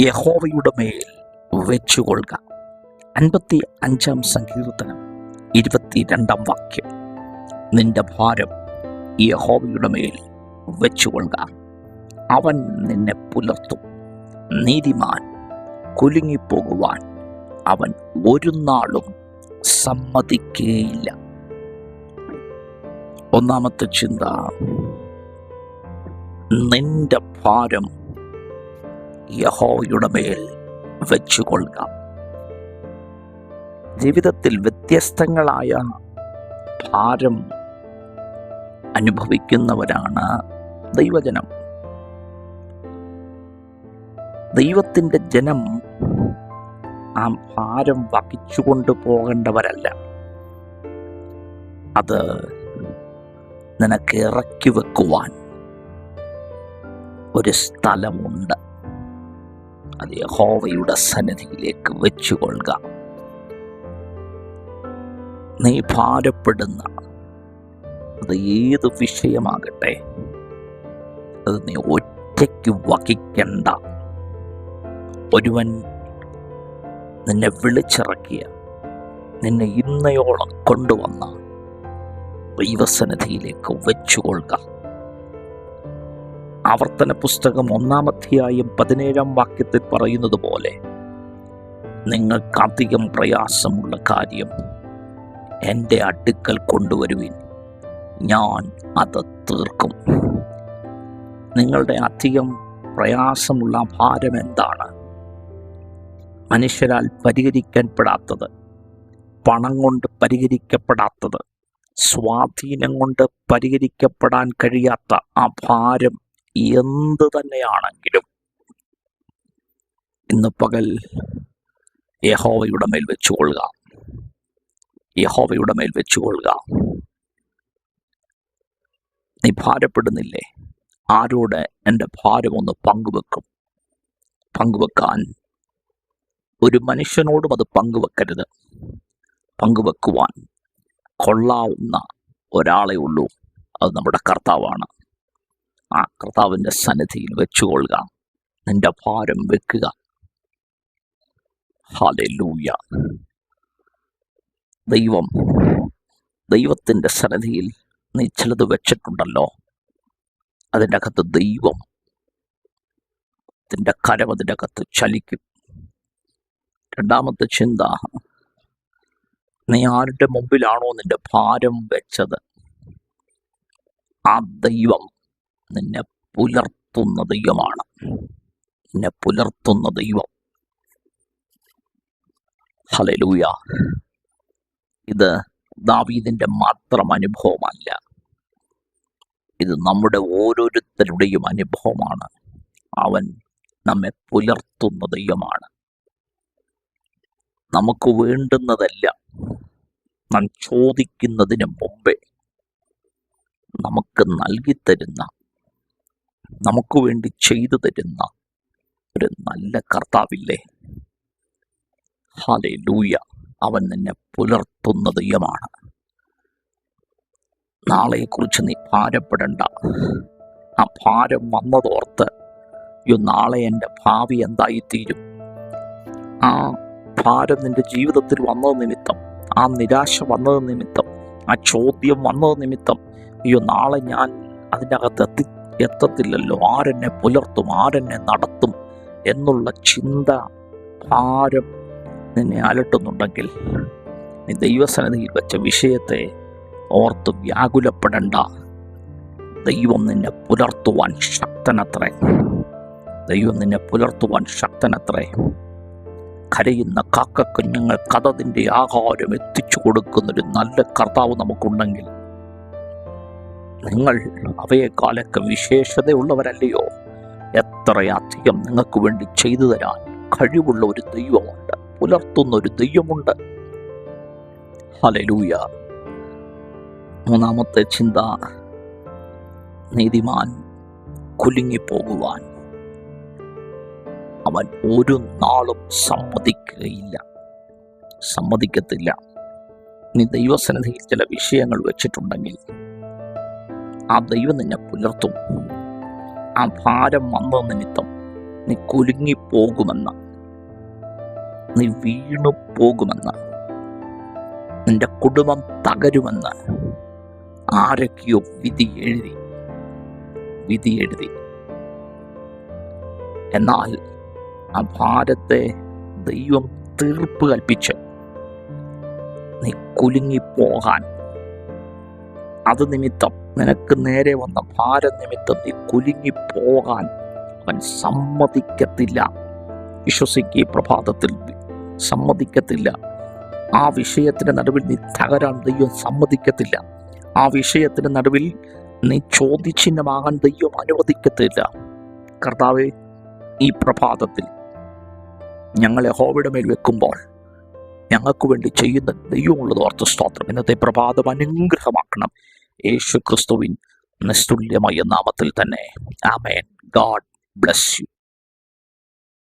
യഹോവയുടെ മേൽ വെച്ചുകൊള്ളുക. അൻപത്തി അഞ്ചാം സങ്കീർത്തനം ഇരുപത്തിരണ്ടാം വാക്യം. നിന്റെ ഭാരം യഹോവയുടെ മേൽ വെച്ചുകൊള്ളുക. അവൻ നിന്നെ പുലർത്തും. നീതിമാൻ കുലുങ്ങിപ്പോകുവാൻ അവൻ ഒരു നാളും സമ്മതിക്കുകയില്ല ഒന്നാമത്തെ ചിന്ത നിന്റെ ഭാരം യഹോവയുടെ മേൽ വെച്ചുകൊള്ളുക. ജീവിതത്തിൽ വ്യത്യസ്തങ്ങളായ ഭാരം അനുഭവിക്കുന്നവരാണ് ദൈവജനം. ദൈവത്തിന്റെ ജനം ആ ഭാരം വഹിച്ചുകൊണ്ട് പോകേണ്ടവരല്ല. അത് നിനക്ക് ഇറക്കി വെക്കുവാൻ ഒരു സ്ഥലമുണ്ട്. അത് യഹോവയുടെ സന്നിധിയിലേക്ക് വെച്ചുകൊള്ളുക. നീ ഭാരപ്പെടുന്ന അത് ഏത് വിഷയമാകട്ടെ അത് നീ ഒറ്റയ്ക്ക് വഹിക്കണ്ട. ഒരുവൻ നിന്നെ വിളിച്ചിറക്കിയ നിന്നെ ഇന്നയോളം കൊണ്ടുവന്ന ദൈവസന്നിധിയിലേക്ക് വെച്ചുകൊള്ളുക. ആവർത്തന പുസ്തകം ഒന്നാമധ്യായം പതിനേഴാം വാക്യത്തിൽ പറയുന്നത് പോലെ നിങ്ങൾക്കധികം പ്രയാസമുള്ള കാര്യം എന്റെ അടുക്കൽ കൊണ്ടുവരുവിൻ. ഞാൻ അത് തീർക്കും. നിങ്ങളുടെ അധികം പ്രയാസമുള്ള ഭാരം എന്താണ്? മനുഷ്യരാൽ പരിഹരിക്കപ്പെടാത്തത് പണം കൊണ്ട് പരിഹരിക്കപ്പെടാത്തത് സ്വാധീനം കൊണ്ട് പരിഹരിക്കപ്പെടാൻ കഴിയാത്ത ആ ഭാരം എന്ത് തന്നെയാണെങ്കിലും ഇന്ന് പകൽ യഹോവയുടെ മേൽ വെച്ചുകൊള്ളുക. യഹോവയുടെ മേൽ വെച്ചുകൊള്ളുക. നീ ഭാരപ്പെടുന്നില്ലേ? ആരോട് എന്റെ ഭാരം ഒന്ന് പങ്കുവെക്കും? പങ്കുവെക്കാൻ ഒരു മനുഷ്യനോടും അത് പങ്കുവെക്കരുത്. പങ്കുവെക്കുവാൻ കൊള്ളാവുന്ന ഒരാളെ ഉള്ളൂ. അത് നമ്മുടെ കർത്താവാണ്. ആ കർത്താവിന്റെ സന്നിധിയിൽ വെച്ചുകൊള്ളുക. നിന്റെ ഭാരം വെക്കുക. ഹാലൂയ ദൈവം ദൈവത്തിന്റെ സന്നിധിയിൽ നീ ചിലത് വെച്ചിട്ടുണ്ടല്ലോ. അതിന്റെ അകത്ത് ദൈവം അതിന്റെ കരം അതിന്റെ അകത്ത് ചലിക്കും. രണ്ടാമത്തെ ചിന്ത നീ ആരുടെ മുമ്പിലാണോ നിന്റെ ഭാരം വെച്ചത്? ആ ദൈവം. നിന്നെ പുലർത്തുന്ന ദൈവമാണ്. നിന്നെ പുലർത്തുന്ന ദൈവം. ഹലലൂയ ഇത് ദാവീദിന്റെ മാത്രം അനുഭവമല്ല. ഇത് നമ്മുടെ ഓരോരുത്തരുടെയും അനുഭവമാണ്. അവൻ നമ്മെ പുലർത്തുന്ന ദൈവമാണ്. നമുക്ക് വേണ്ടുന്നതല്ല നാം ചോദിക്കുന്നതിന് മുമ്പേ നമുക്ക് നൽകി തരുന്ന നമുക്ക് വേണ്ടി ചെയ്തു തരുന്ന ഒരു നല്ല കർത്താവില്ലേ? ഹാലേ ലൂയ അവൻ നിന്നെ പുലർത്തുന്ന ദൈവമാണ്. നാളെക്കുറിച്ച് നീ ഭാരപ്പെടേണ്ട. ആ ഭാരം വന്നതോർത്ത് അയ്യോ നാളെ എന്റെ ഭാവി എന്തായിത്തീരും? ആ ഭാരം നിന്റെ ജീവിതത്തിൽ വന്നത് നിമിത്തം ആ നിരാശ വന്നത് നിമിത്തം ആ ചോദ്യം വന്നത് നിമിത്തം അയ്യോ നാളെ ഞാൻ അതിന്റെ അകത്ത് എത്തി എത്തത്തില്ലല്ലോ. ആരെന്നെ പുലർത്തും ആരെന്നെ നടത്തും എന്നുള്ള ചിന്ത ഭാരം നിന്നെ അലട്ടുന്നുണ്ടെങ്കിൽ നീ ദൈവസന്നിധിയിൽ വെച്ച വിഷയത്തെ ഓർത്ത് വ്യാകുലപ്പെടേണ്ട. ദൈവം നിന്നെ പുലർത്തുവാൻ ശക്തനത്രേ. ദൈവം നിന്നെ പുലർത്തുവാൻ ശക്തനത്രേ. കരയുന്ന കാക്കക്കുഞ്ഞുങ്ങൾ കഥതിന്റെ ആഹാരം എത്തിച്ചു കൊടുക്കുന്നൊരു നല്ല കർത്താവ് നമുക്കുണ്ടെങ്കിൽ നിങ്ങൾ അവയെക്കാലൊക്കെ വിശേഷതയുള്ളവരല്ലയോ? എത്രയധികം നിങ്ങൾക്ക് വേണ്ടി ചെയ്തു തരാൻ കഴിവുള്ള ഒരു ദൈവമുണ്ട് പുലർത്തുന്ന ഒരു ദൈവമുണ്ട്. ഹലലൂയ മൂന്നാമത്തെ ചിന്ത നീതിമാൻ കുലുങ്ങിപ്പോകുവാൻ അവൻ ഒരു നാളും സമ്മതിക്കുകയില്ല. സമ്മതിക്കത്തില്ല. നീ ദൈവസന്നിധിയിൽ ചില വിഷയങ്ങൾ വെച്ചിട്ടുണ്ടെങ്കിൽ ആ ദൈവം നിന്നെ പുലർത്തും. ആ ഭാരം വന്ന നിമിത്തം നീ കുലുങ്ങിപ്പോകുമെന്ന് നീ വീണു പോകുമെന്ന് നിന്റെ കുടുംബം തകരുമെന്ന് ആരൊക്കെയോ വിധി എഴുതി വിധി എഴുതി. എന്നാൽ ആ ഭാരത്തെ ദൈവം തീർപ്പ് കൽപ്പിച്ച് നീ കുലുങ്ങിപ്പോകാൻ അത് നിമിത്തം നിനക്ക് നേരെ വന്ന ഭാരനിമിത്തം നീ കുലുങ്ങിപ്പോകാൻ അവൻ സമ്മതിക്കത്തില്ല. വിശ്വസിക്ക് ഈ പ്രഭാതത്തിൽ. സമ്മതിക്കത്തില്ല. ആ വിഷയത്തിന്റെ നടുവിൽ നീ തകരാൻ ദൈവം സമ്മതിക്കത്തില്ല. ആ വിഷയത്തിന്റെ നടുവിൽ നീ ചോദ്യചിഹ്നമാകാൻ ദൈവം അനുവദിക്കത്തില്ല. കർത്താവെ ഈ പ്രഭാതത്തിൽ ഞങ്ങളെ ഹോവിടെ മേൽ വെക്കുമ്പോൾ ഞങ്ങൾക്ക് വേണ്ടി ചെയ്യുന്ന ദൈവമുള്ളത് ഓർത്ത സ്തോത്രം. ഇന്നത്തെ പ്രഭാതം അനുഗ്രഹമാക്കണം. യേശു ക്രിസ്തുവിൻ നിസ്തുല്യമായ നാമത്തിൽ തന്നെ. ആമേൻ. God bless you.